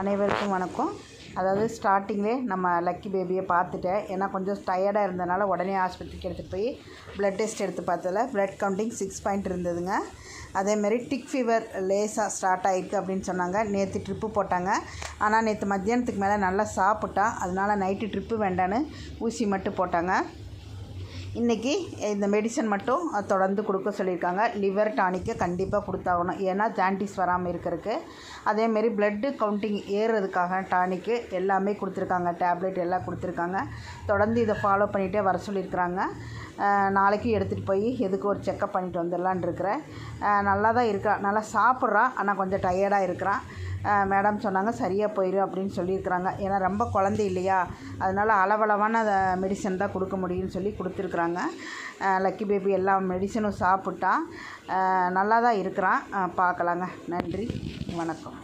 அனைவருக்கும் வணக்கம். அதாவது ஸ்டார்டிங்லே நம்ம லக்கி பேபியை பார்த்துட்டேன். ஏன்னா கொஞ்சம் டயர்டாக இருந்தனால உடனே ஆஸ்பத்திரிக்கு எடுத்துகிட்டு போய் ப்ளட் டெஸ்ட் எடுத்து பார்த்ததில் ப்ளட் கவுண்டிங் சிக்ஸ் பாயிண்ட் இருந்ததுங்க. அதேமாரி டிக் ஃபீவர் லேசாக ஸ்டார்ட் ஆகிருக்கு அப்படின்னு சொன்னாங்க. நேற்று ட்ரிப்பு போட்டாங்க. ஆனால் நேற்று மத்தியானத்துக்கு மேலே நல்லா சாப்பிட்டா அதனால் நைட்டு ட்ரிப்பு வேண்டான்னு ஊசி மட்டும் போட்டாங்க. இன்றைக்கி இந்த மெடிசன் மட்டும் தொடர்ந்து கொடுக்க சொல்லியிருக்காங்க. லிவர் டானிக்கை கண்டிப்பாக கொடுத்தாகணும். ஏன்னா ஜாண்டிஸ் வராமல் இருக்கிறதுக்கு. அதேமாரி ப்ளட்டு கவுண்டிங் ஏறுறதுக்காக டானிக்கு எல்லாமே கொடுத்துருக்காங்க. டேப்லெட் எல்லாம் கொடுத்துருக்காங்க. தொடர்ந்து இதை ஃபாலோ பண்ணிகிட்டே வர சொல்லியிருக்கிறாங்க. நாளைக்கு எடுத்துகிட்டு போய் எதுக்கு ஒரு செக்கப் பண்ணிட்டு வந்துடலான் இருக்கிறேன். நல்லா தான் இருக்கா? நல்லா சாப்பிட்றான் ஆனால் கொஞ்சம் டயர்டாக இருக்கிறான். மேடம் சொன்னாங்க சரியாக போயிடும் அப்படின்னு சொல்லியிருக்கிறாங்க. ஏன்னா ரொம்ப குழந்தை இல்லையா? அதனால் அளவளவான மெடிசன் தான் கொடுக்க முடியும்னு சொல்லி கொடுத்துருக்குறாங்க. லக்கி பேபி எல்லா மெடிசனும் சாப்பிட்டா நல்லா தான் இருக்கிறான். பார்க்கலாங்க. நன்றி. வணக்கம்.